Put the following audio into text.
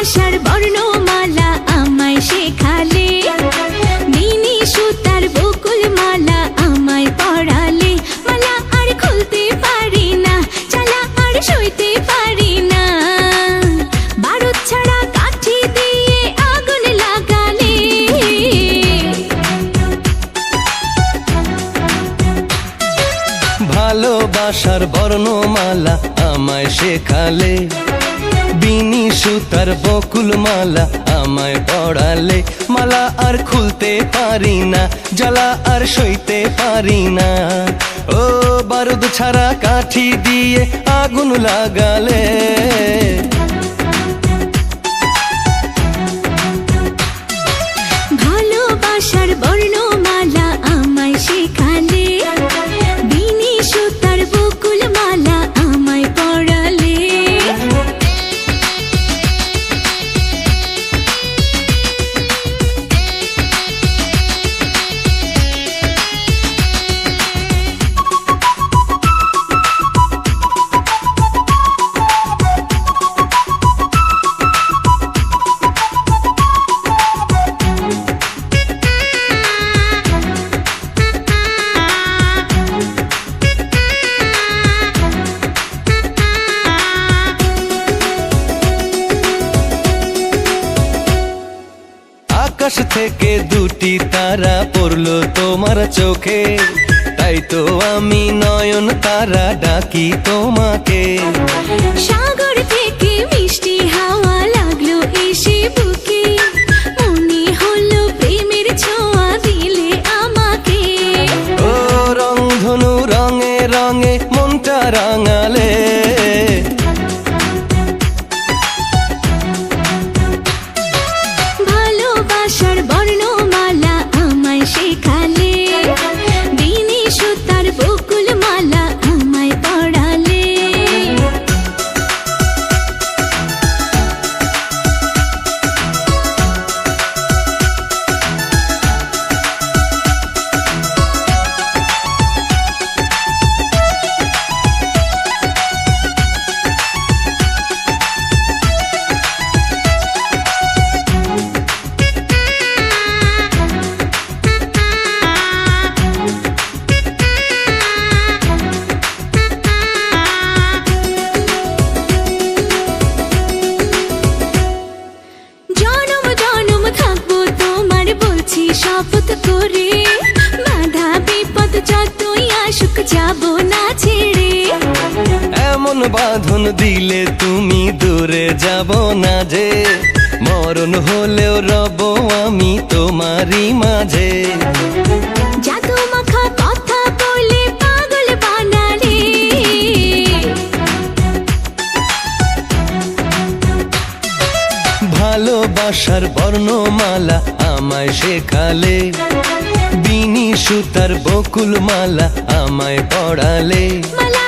ভালোবাসার বর্ণমালা আমায় শেখালে। মিনি সুতার বকুল মালা আমায় পড়ালে। মালা আর খুলতে পারি না, চালা আর সইতে পারি না। বারুদ ছাড়া কাঠি দিয়ে আগুন লাগালে। ভালোবাসার বর্ণমালা আমায় শেখালে। বিনি সুতার বকুল মালা আমায় পড়ালে মালা আর খুলতে পারি না, জ্বালা আর সইতে পারি না। ও বারুদ ছাড়া কাঠি দিয়ে আগুন লাগালে আকাশ থেকে দুটি তারা পড়ল তোমার চোখে। তাই তো আমি নয়ন তারা ডাকি তোমাকে। সাগর থেকে মিষ্টি হাওয়া লাগল এসে বুকে। মনে হলো প্রেমের ছোঁয়া দিলে আমাকে। ও রংধনু রঙে রঙে মনটা রাঙালে। এমন বাঁধন দিলে তুমি দূরে যাব না যে। মরণ হলেও রব আমি তোমারই মাঝে। ভালোবাসার বর্ণমালা আমায় শেখালে। বিনি সুতার বকুল মালা আমায় পড়ালে। মালা